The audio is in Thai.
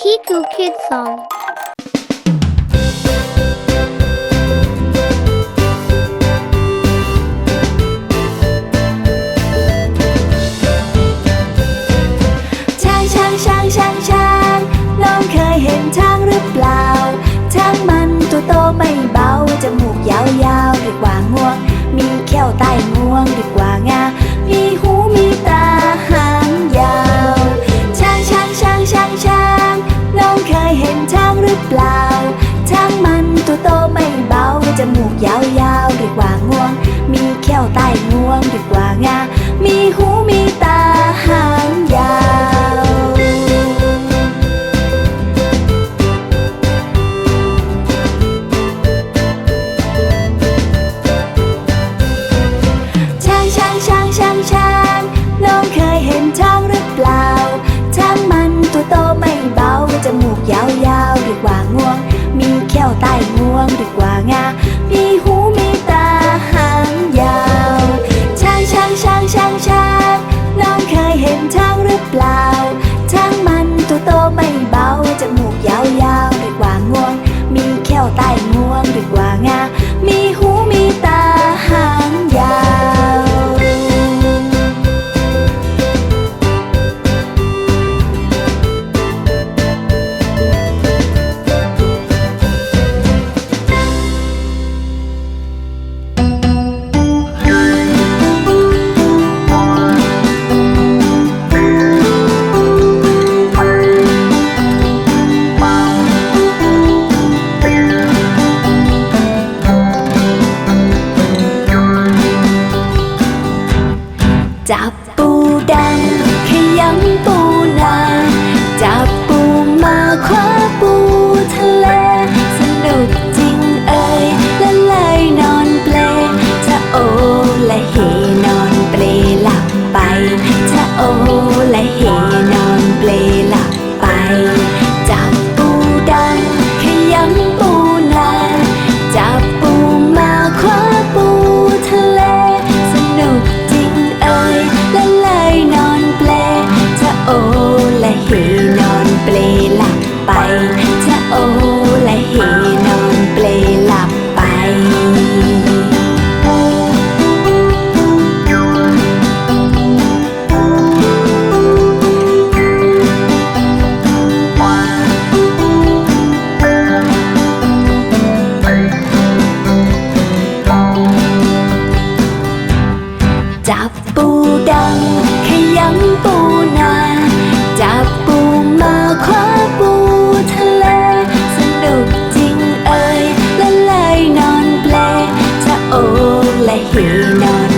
Kiku Kid Song. กว่างวง มีเขี้ยวใต้งวงดีกว่างา มีหูมีตาหางยาวช้างช้างช้างช้างช้างน้องเคยเห็นช้างหรือเปล่า ช้างมันตัวโตไม่เบาจมูกยาวๆเรีกว่างวง มีเขี้ยวใต้งวงดีกว่างา Stop. จับปูดังขยำปูนาจับปูมาคว้าปูทะเลสนุกจริงเอ่ยละเลยนอนเปลจะโอและหีนอน